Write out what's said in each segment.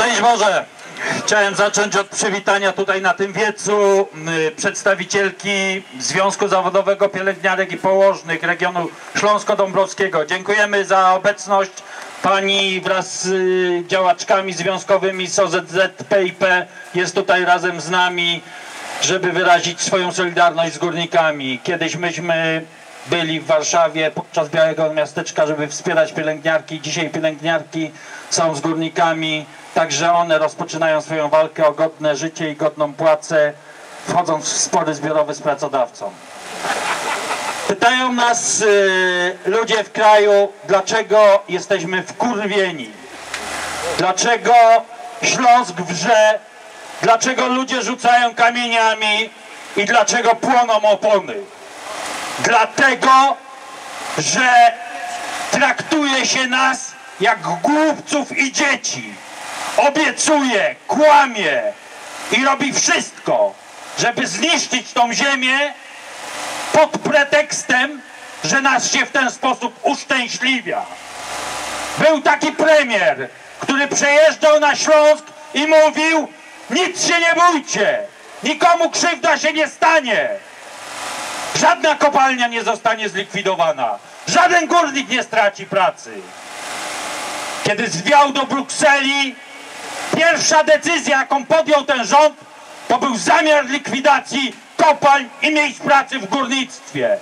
Szczęść Boże! Chciałem zacząć od przywitania tutaj na tym wiecu przedstawicielki Związku Zawodowego Pielęgniarek i Położnych regionu Śląsko-Dąbrowskiego. Dziękujemy za obecność pani wraz z y, działaczkami związkowymi z OZZ PIP jest tutaj razem z nami, żeby wyrazić swoją solidarność z górnikami. Kiedyś myśmy byli w Warszawie podczas Białego Miasteczka, żeby wspierać pielęgniarki. Dzisiaj pielęgniarki są z górnikami, także one rozpoczynają swoją walkę o godne życie i godną płacę, wchodząc w spory zbiorowe z pracodawcą. Pytają nas y, ludzie w kraju, dlaczego jesteśmy wkurwieni, dlaczego Śląsk wrze, dlaczego ludzie rzucają kamieniami i dlaczego płoną opony. Dlatego, że traktuje się nas jak głupców i dzieci. Obiecuje, kłamie i robi wszystko, żeby zniszczyć tą ziemię pod pretekstem, że nas się w ten sposób uszczęśliwia. Był taki premier, który przejeżdżał na Śląsk i mówił nic się nie bójcie, nikomu krzywda się nie stanie. Żadna kopalnia nie zostanie zlikwidowana. Żaden górnik nie straci pracy. Kiedy zwiał do Brukseli, pierwsza decyzja, jaką podjął ten rząd, to był zamiar likwidacji kopalń i miejsc pracy w górnictwie.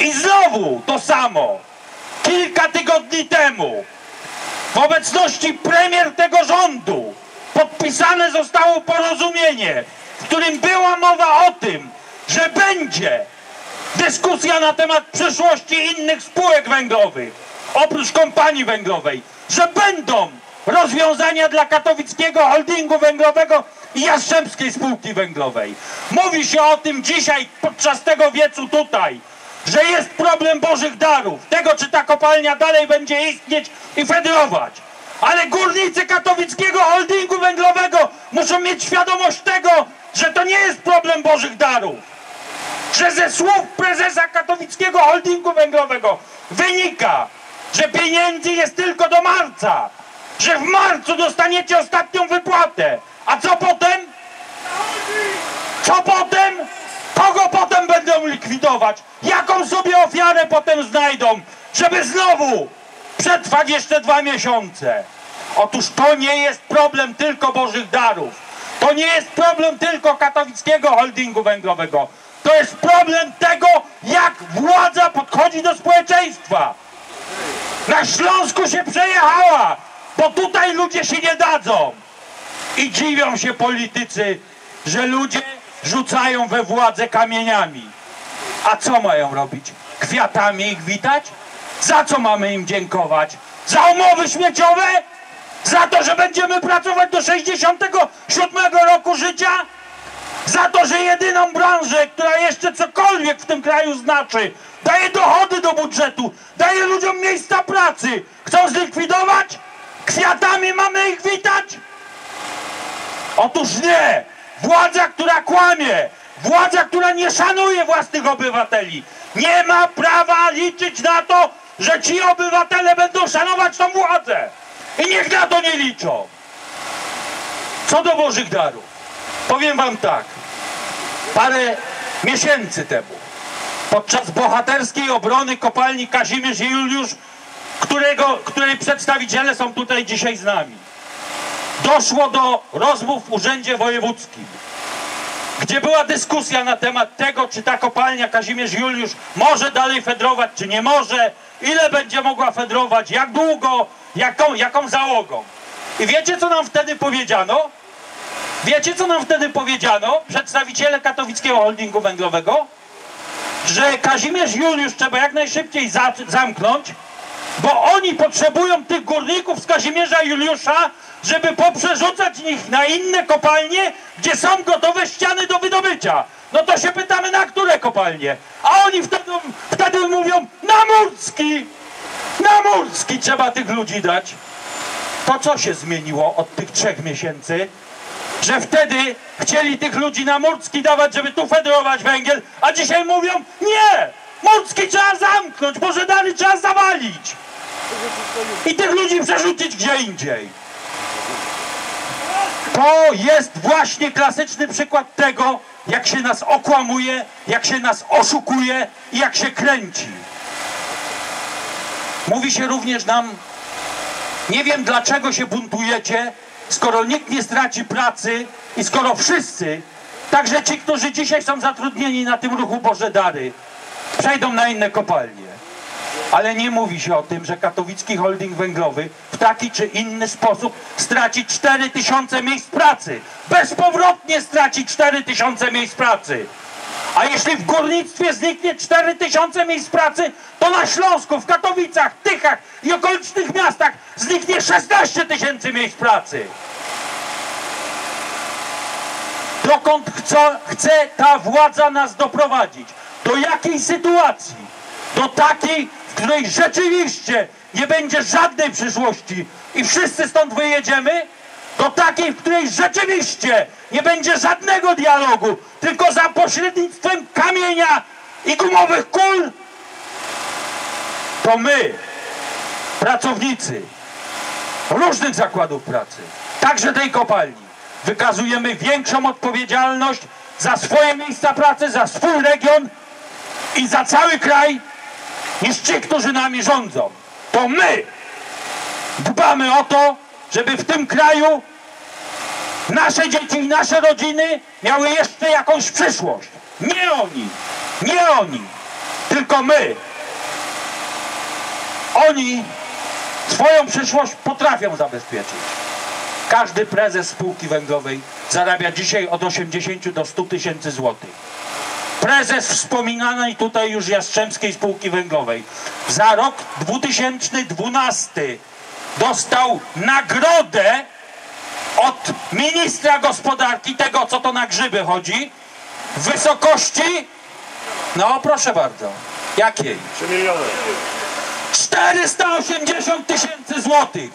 I znowu to samo. Kilka tygodni temu w obecności premier tego rządu podpisane zostało porozumienie, w którym była mowa o tym, że będzie dyskusja na temat przyszłości innych spółek węglowych, oprócz kompanii węglowej, że będą rozwiązania dla katowickiego holdingu węglowego i Jastrzębskiej Spółki Węglowej. Mówi się o tym dzisiaj podczas tego wiecu tutaj, że jest problem Bożych Darów, tego czy ta kopalnia dalej będzie istnieć i federować. Ale górnicy katowickiego holdingu węglowego muszą mieć świadomość tego, że to nie jest problem Bożych Darów. Że ze słów prezesa katowickiego holdingu węglowego wynika, że pieniędzy jest tylko do marca. Że w marcu dostaniecie ostatnią wypłatę. A co potem? Co potem? Kogo potem będą likwidować? Jaką sobie ofiarę potem znajdą, żeby znowu przetrwać jeszcze dwa miesiące? Otóż to nie jest problem tylko Bożych Darów. To nie jest problem tylko katowickiego holdingu węglowego. To jest problem tego, jak władza podchodzi do społeczeństwa. Na Śląsku się przejechała, bo tutaj ludzie się nie dadzą. I dziwią się politycy, że ludzie rzucają we władzę kamieniami. A co mają robić? Kwiatami ich witać? Za co mamy im dziękować? Za umowy śmieciowe? Za to, że będziemy pracować do 67 roku życia? Za to, że jedyną branżę, która jeszcze cokolwiek w tym kraju znaczy, daje dochody do budżetu, daje ludziom miejsca pracy, chcą zlikwidować? Kwiatami mamy ich witać? Otóż nie! Władza, która kłamie, władza, która nie szanuje własnych obywateli, nie ma prawa liczyć na to, że ci obywatele będą szanować tą władzę. I niech na to nie liczą. Co do Bożych darów, powiem wam tak. Parę miesięcy temu, podczas bohaterskiej obrony kopalni Kazimierz i Juliusz, którego, której przedstawiciele są tutaj dzisiaj z nami, doszło do rozmów w Urzędzie Wojewódzkim, gdzie była dyskusja na temat tego, czy ta kopalnia Kazimierz Juliusz może dalej fedrować, czy nie może, ile będzie mogła fedrować, jak długo, jaką, jaką załogą. I wiecie, co nam wtedy powiedziano? Wiecie, co nam wtedy powiedziano? Przedstawiciele katowickiego holdingu węglowego? Że Kazimierz Juliusz trzeba jak najszybciej za zamknąć, bo oni potrzebują tych górników z Kazimierza Juliusza, żeby poprzerzucać ich na inne kopalnie, gdzie są gotowe ściany do wydobycia. No to się pytamy, na które kopalnie? A oni wtedy, wtedy mówią, na Murski! Na Murski trzeba tych ludzi dać. To co się zmieniło od tych trzech miesięcy? Że wtedy chcieli tych ludzi na Murski dawać, żeby tu federować węgiel, a dzisiaj mówią, nie! Murski trzeba zamknąć, Boże Dary trzeba zawalić! I tych ludzi przerzucić gdzie indziej. To jest właśnie klasyczny przykład tego, jak się nas okłamuje, jak się nas oszukuje i jak się kręci. Mówi się również nam, nie wiem dlaczego się buntujecie, skoro nikt nie straci pracy i skoro wszyscy, także ci, którzy dzisiaj są zatrudnieni na tym ruchu Boże Dary, przejdą na inne kopalnie. Ale nie mówi się o tym, że katowicki holding węglowy w taki czy inny sposób straci 4 tysiące miejsc pracy. Bezpowrotnie straci 4 tysiące miejsc pracy. A jeśli w górnictwie zniknie 4 tysiące miejsc pracy, to na Śląsku, w Katowicach, Tychach i okolicznych miastach zniknie 16 tysięcy miejsc pracy. Dokąd chce, chce ta władza nas doprowadzić? Do jakiej sytuacji? Do takiej, w której rzeczywiście nie będzie żadnej przyszłości i wszyscy stąd wyjedziemy? Do takiej, w której rzeczywiście nie będzie żadnego dialogu, tylko za pośrednictwem kamienia i gumowych kul? To my, pracownicy różnych zakładów pracy, także tej kopalni, wykazujemy większą odpowiedzialność za swoje miejsca pracy, za swój region i za cały kraj niż ci, którzy nami rządzą. To my dbamy o to, żeby w tym kraju nasze dzieci i nasze rodziny miały jeszcze jakąś przyszłość. Nie oni, nie oni, tylko my. Oni swoją przyszłość potrafią zabezpieczyć. Każdy prezes spółki węglowej zarabia dzisiaj od 80 do 100 tysięcy złotych. Prezes wspominanej tutaj już Jastrzębskiej Spółki Węglowej za rok 2012 dostał nagrodę od ministra gospodarki, tego co to na grzyby chodzi, w wysokości, no proszę bardzo, jakiej? 3 miliony. 480 tysięcy złotych.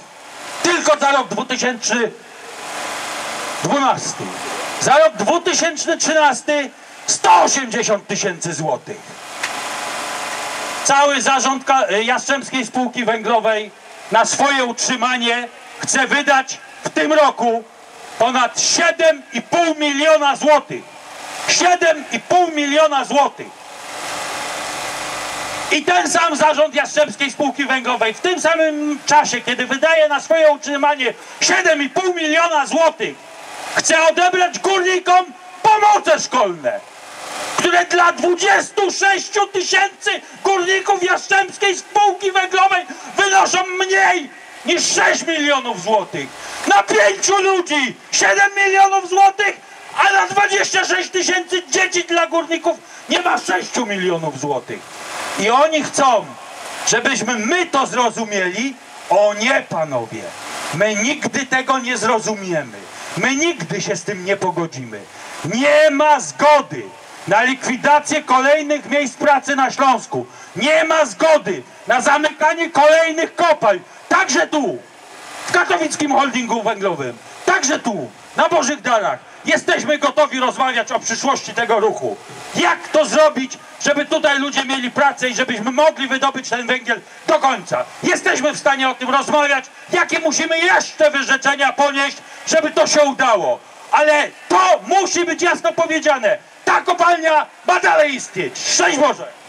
Tylko za rok 2012. Za rok 2013 180 tysięcy złotych. Cały zarząd Ka- Jastrzębskiej Spółki Węglowej na swoje utrzymanie chce wydać w tym roku ponad 7,5 miliona złotych. 7,5 miliona złotych. I ten sam zarząd Jastrzębskiej Spółki Węglowej w tym samym czasie, kiedy wydaje na swoje utrzymanie 7,5 miliona złotych, chce odebrać górnikom pomoce szkolne, które dla 26 tysięcy górników Jastrzębskiej Spółki Węglowej wynoszą mniej niż 6 milionów złotych. Na pięciu ludzi 7 milionów złotych, a na 26 tysięcy dzieci dla górników nie ma 6 milionów złotych. I oni chcą, żebyśmy my to zrozumieli. O nie, panowie, my nigdy tego nie zrozumiemy. My nigdy się z tym nie pogodzimy. Nie ma zgody na likwidację kolejnych miejsc pracy na Śląsku. Nie ma zgody na zamykanie kolejnych kopalń. Także tu, w katowickim holdingu węglowym. Także tu, na Bożych Darach. Jesteśmy gotowi rozmawiać o przyszłości tego ruchu. Jak to zrobić, żeby tutaj ludzie mieli pracę i żebyśmy mogli wydobyć ten węgiel do końca. Jesteśmy w stanie o tym rozmawiać, jakie musimy jeszcze wyrzeczenia ponieść, żeby to się udało. Ale to musi być jasno powiedziane. Ta kopalnia ma dalej istnieć. Szczęść Boże!